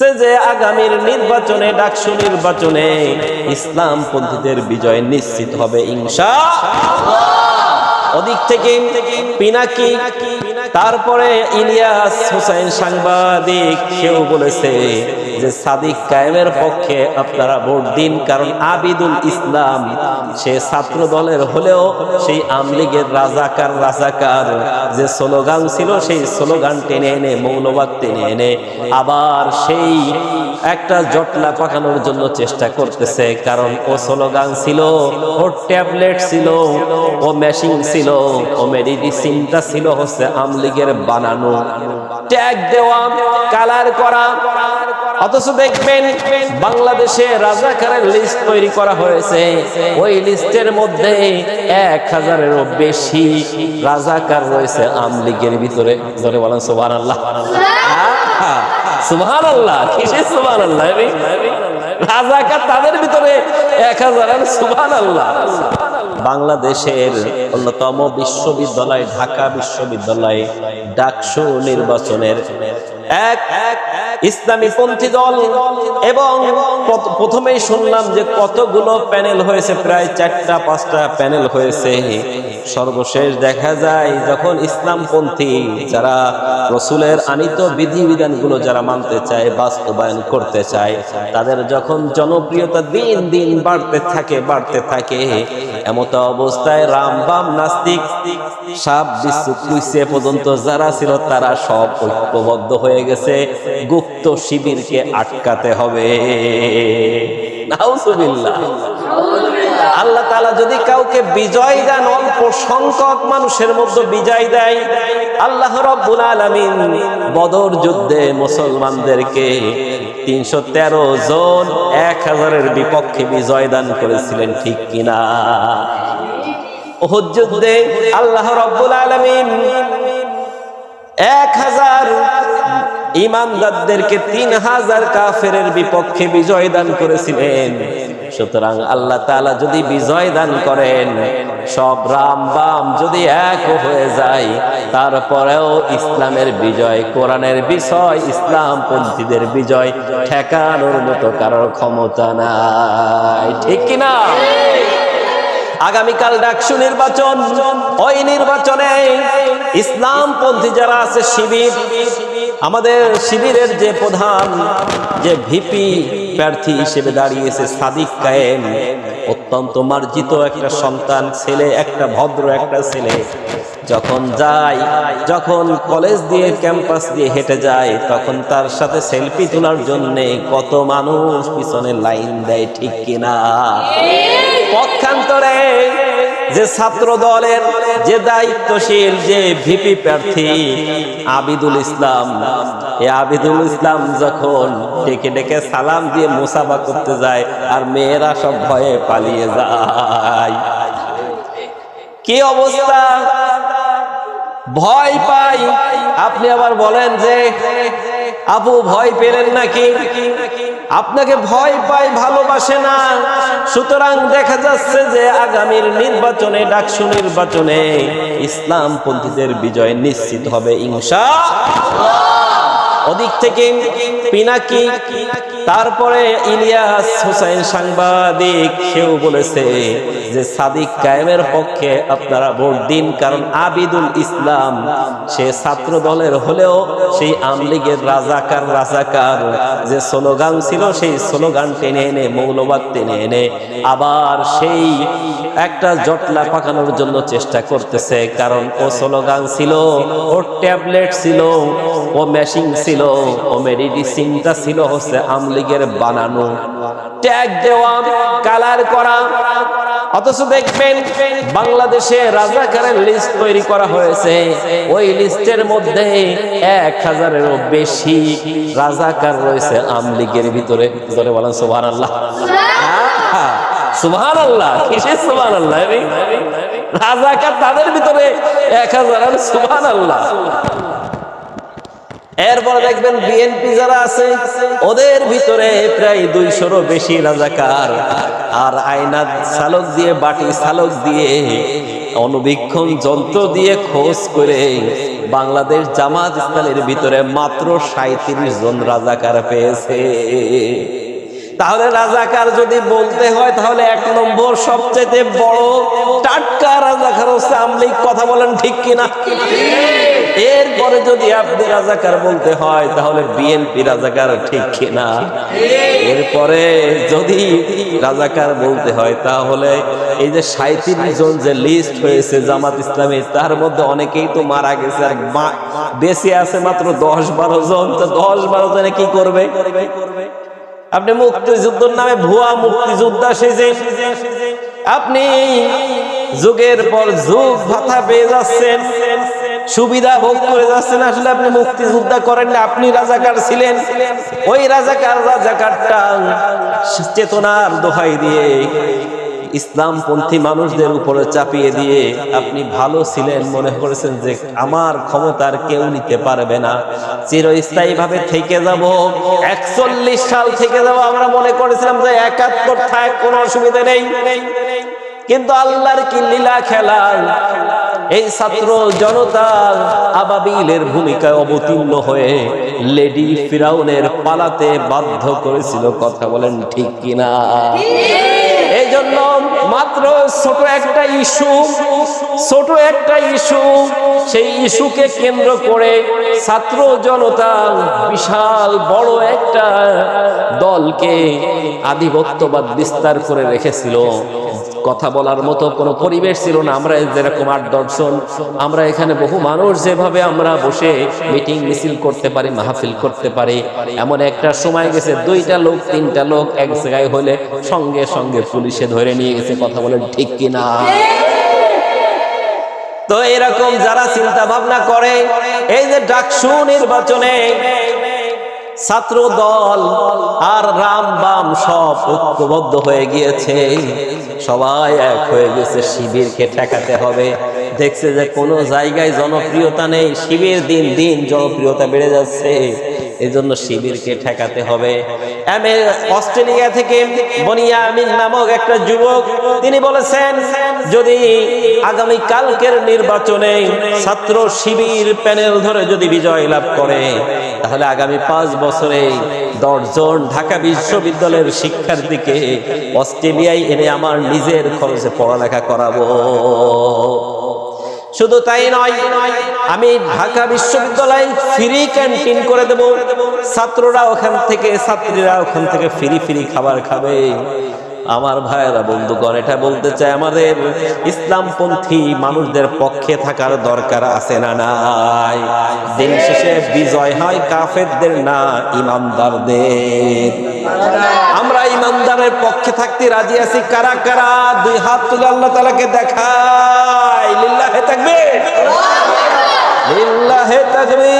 যে আগামীর নির্বাচনে, ডাকসু নির্বাচনে ইসলাম পন্থীদের বিজয় নিশ্চিত হবে ইংসা ওদিক থেকে পিনাকি, তারপরে ইলিয়াস হুসাইন সাংবাদিক কেউ বলেছে যে সাদিক কায়েমের পক্ষে আপনারা ভোট দিন, কারণ আবিদুল ইসলাম সে ছাত্র দলের হলেও সেই আমলিগের রাজাকার রাজাকার যে স্লোগান ছিল, সেই স্লোগান টেনে এনে, মৌলবাদ টেনে এনে আবার সেই একটা জটলা পাকানোর জন্য চেষ্টা করতেছে, কারণ ও স্লোগান ছিল, ও ট্যাবলেট ছিল, ও মেশিন ছিল, ও মেডিসিনটা ছিল হচ্ছে আমলিগের বানানো। ট্যাগ দেওয়া, কালার করা অথচ দেখবেন বাংলাদেশে রাজাকারের লিস্ট তৈরি করা হয়েছে। ওই লিস্টের মধ্যে এক হাজারেরও বেশি রাজাকার রয়েছে আমলিগের ভিতরে। ধরে বলেন সোহান আল্লাহ আল্লাহ আল্লাহ রাজাকার তাদের ভিতরে এক হাজার সুবহান আল্লাহ বাংলাদেশের অন্যতম বিশ্ববিদ্যালয় ঢাকা বিশ্ববিদ্যালয়ে ডাকসু নির্বাচনের এক এক ইসলামী পন্থী দল এবং প্রথ- প্রথমেই শুনলাম যে কতগুলো প্যানেল হয়েছে, প্রায় চারটা, পাঁচটা প্যানেল হয়েছে। সর্বশেষ দেখা যায়, যখন ইসলামপন্থী যারা রসুলের আনিত বিধিবিধানগুলো যারা মানতে চায়, বাস্তবায়ন করতে চায়, তাদের যখন জনপ্রিয়তা দিন দিন বাড়তে থাকে বাড়তে থাকে। এমত অবস্থায় রাম বাম নাস্তিক সাপ বিশ্ব পর্যন্ত যারা ছিল, তারা সব ঐক্যবদ্ধ হয়ে গেছে। গুপ্ত শিবিরকে আটকাতে হবে। আল্লাহ তাআলা যদি কাউকে বিজয় দেন, অল্প সংখ্যক মানুষের মধ্যে বিজয় দেয়, আল্লাহ রব্বুল আলামিন বদর যুদ্ধে মুসলমানদেরকে তিনশো তেরো জন এক হাজারের বিপক্ষে বিজয় দান করেছিলেন, ঠিক কিনা? যুদ্ধে আল্লাহ রব্বুল আলামিন এক হাজার ইমানদারদেরকে তিন হাজার কাফের বিপক্ষে বিজয় দান করেছিলেন। সুতরাং আল্লাহ তাআলা যদি বিজয় দান করেন, সব রাম বাম যদি এক হয়ে যায়, তারপরেও ইসলামের বিজয়, কোরআনের বিষয় ইসলাম পন্থীদের বিজয় ঠেকানোর মতো কারোর ক্ষমতা নাই। ঠিক কিনা আগামীকাল ডাকসু নির্বাচন। ওই নির্বাচনে ইসলাম পন্থী যারা আছে, শিবির আমাদের শিবিরের যে প্রধান যে ভিপি প্রার্থী হিসেবে দাঁড়িয়েছে সাদিক কায়েম অত্যন্ত মার্জিত একটা সন্তান ছেলে একটা ভদ্র একটা ছেলে। যখন যায় যখন কলেজ দিয়ে ক্যাম্পাস দিয়ে হেঁটে যায় তখন তার সাথে সেলফি তোলার জন্য কত মানুষ পিছনে লাইন দেয় ঠিক কিনা? পক্ষান্তরে যে ছাত্র দলের যে দায়িত্বশীল, যে ভিপি প্রার্থী আবিদুল ইসলাম, এ আবিদুল ইসলাম যখন ডেকে ডেকে সালাম দিয়ে মুসাফা করতে যায়, আর মেয়েরা সব ভয়ে পালিয়ে যায়। কি অবস্থা? ভয় পাই। আপনি আবার বলেন যে আপু ভয় পেলেন নাকি? আপনাকে ভয় পায়, ভালোবাসে না। সুতরাং দেখা যাচ্ছে যে আগামীর নির্বাচনে, ডাকসু নির্বাচনে ইসলাম পন্থীদের বিজয় নিশ্চিত হবে ইংসা ওদিক থেকে পিনাকি তারপরে ইলিয়াস হোসেন সাংবাদিক সেও বলেছে যে সাদিক কায়েমের পক্ষে আপনারা ভোট দিন, কারণ আবিদুল ইসলাম, সে ছাত্র দলের হলেও সেই আমলিগের রাজাকার রাজাকার যে স্লোগান ছিল, সেই স্লোগান টেনে এনে, মৌলবাদ টেনে এনে আবার সেই একটা জটলা পাকানোর জন্য চেষ্টা করতেছে, কারণ ও স্লোগান ছিল, ও ট্যাবলেট ছিল, ও মেশিন ছিল, ও মেডিসিনটা ছিল হচ্ছে আমলিগের বানানো। ট্যাগ দেওয়া, কালার করা। অথচ দেখবেন বাংলাদেশে রাজাকারের লিস্ট তৈরি করা হয়েছে। ওই লিস্টের মধ্যে এক হাজারেরও বেশি রাজাকার রয়েছে আমলিগের ভিতরে। ধরে বলেন সোহান আল্লাহ সুবহান আল্লাহ কিসে সুবহান আল্লাহ রাজাকার তাদের ভিতরে এক হাজার আর সুবহান আল্লাহ এরপর দেখবেন বিএনপি যারা আছে, ওদের ভিতরে প্রায় দুইশোরও বেশি রাজাকার। আর আয়না চালক দিয়ে, বাটি চালক দিয়ে অনুবীক্ষণ যন্ত্র দিয়ে খোঁজ করে বাংলাদেশ জামাত ইসলামের ভিতরে মাত্র সাঁত্রিশ জন রাজাকার পেয়েছে। তাহলে রাজাকার যদি বলতে হয়, তাহলে এক নম্বর সবচেয়ে বড় টাটকা রাজাকার হচ্ছে আমলিক কথা বলেন ঠিক কিনা? এরপরে যদি আপনি রাজাকার বলতে হয়, তাহলে বিএনপি রাজাকার ঠিক কিনা? এরপরে যদি রাজাকার বলতে হয়, তাহলে এই যে সাঁত্রিশ জন যে লিস্ট হয়েছে জামাত ইসলামী, তার মধ্যে অনেকেই তো মারা গেছে। আর বেঁচে আছে মাত্র দশ বারো জন। তো দশ বারো জনে কি করবে? আপনি মুক্তিযুদ্ধের নামে ভুয়া মুক্তিযোদ্ধা সেজে, আপনি যুগের পর যুগ ভাতা পেয়ে যাচ্ছেন। সুবিধা ভোগ করে যাচ্ছেন। আসলে আপনি মুক্তিযোদ্ধা করেন না, আপনি রাজাকার ছিলেন। ওই রাজাকার রাজাকারটা চেতনার দোহাই দিয়ে ইসলামপন্থী মানুষদের উপরে চাপিয়ে দিয়ে আপনি ভালো ছিলেন, মনে করেছেন যে আমার ক্ষমতার কেউ নিতে পারবে না। চিরস্থায়ী ভাবে থেকে যাব। একচল্লিশ সাল থেকে যাব। আমরা মনে করেছিলাম যে একাত্তর থাক, কোনো অসুবিধা নেই। কিন্তু আল্লাহর কি লীলা খেলা? এই ছাত্র জনতা আবাবিলের ভূমিকায় অবতীর্ণ হয়ে লেডি ফিরাউনের পালাতে বাধ্য করেছিল কথা বলেন ঠিক কিনা? এই জন্য মাত্র ছোট একটা ইস্যু, ছোট একটা ইস্যু, সেই ইস্যুকে কেন্দ্র করে ছাত্র জনতা বিশাল বড় একটা দলকে আধিপত্যবাদ বিস্তার করে রেখেছিল। কথা বলার মতো কোনো পরিবেশ ছিল না। আমরা যেরকম আট দর্শন আমরা এখানে বহু মানুষ যেভাবে আমরা বসে মিটিং, মিছিল করতে পারি, মাহফিল করতে পারি, এমন একটা সময় গেছে, দুইটা লোক, তিনটা লোক এক জায়গায় হলে সঙ্গে সঙ্গে পুলিশে ধরে নিয়ে গেছে, কথা বলেন ঠিক কিনা? তো এরকম যারা চিন্তা ভাবনা করে, এই যে ডাকসু নির্বাচনে ছাত্র দল আর রাম বাম সব ঐক্যবদ্ধ হয়ে গিয়েছে। সবাই এক হয়ে গেছে, শিবিরকে ঠেকাতে হবে। দেখছে যে কোনো জায়গায় জনপ্রিয়তা নেই, শিবির দিন দিন জনপ্রিয়তা বেড়ে যাচ্ছে। এই জন্য শিবিরকে ঠেকাতে হবে। অস্ট্রেলিয়া থেকে বনিয়া আমিন নামক একটা যুবক, তিনি বলেছেন, যদি আগামী কালকের নির্বাচনে ছাত্র শিবির প্যানেল ধরে যদি বিজয় লাভ করে, তাহলে আগামী পাঁচ বছরে দশজন ঢাকা বিশ্ববিদ্যালয়ের শিক্ষার্থীকে অস্ট্রেলিয়ায় এনে আমার নিজের খরচে পড়ালেখা করাবো। শুধু তাই নয়, আমি ঢাকা বিশ্ববিদ্যালয় ফ্রি ক্যান্টিন করে দেব। ছাত্ররা ওখান থেকে, ছাত্রীরা ওখান থেকে ফ্রি ফ্রি খাবার খাবে। আমার ভাইয়েরা, বন্ধুগণ, এটা বলতে চাই, আমাদের ইসলামপন্থী মানুষদের পক্ষে থাকার দরকার আছে না নাই? দিন শেষে বিজয় হয় কাফেরদের না ইমানদারদের? আমরা ইমানদারের পক্ষে থাকতে রাজি আছি। কারা কারা? দুই হাত তুলে আল্লাহ তালাকে দেখাই। লিল্লাহে থাকবে লিল্লাহে থাকবে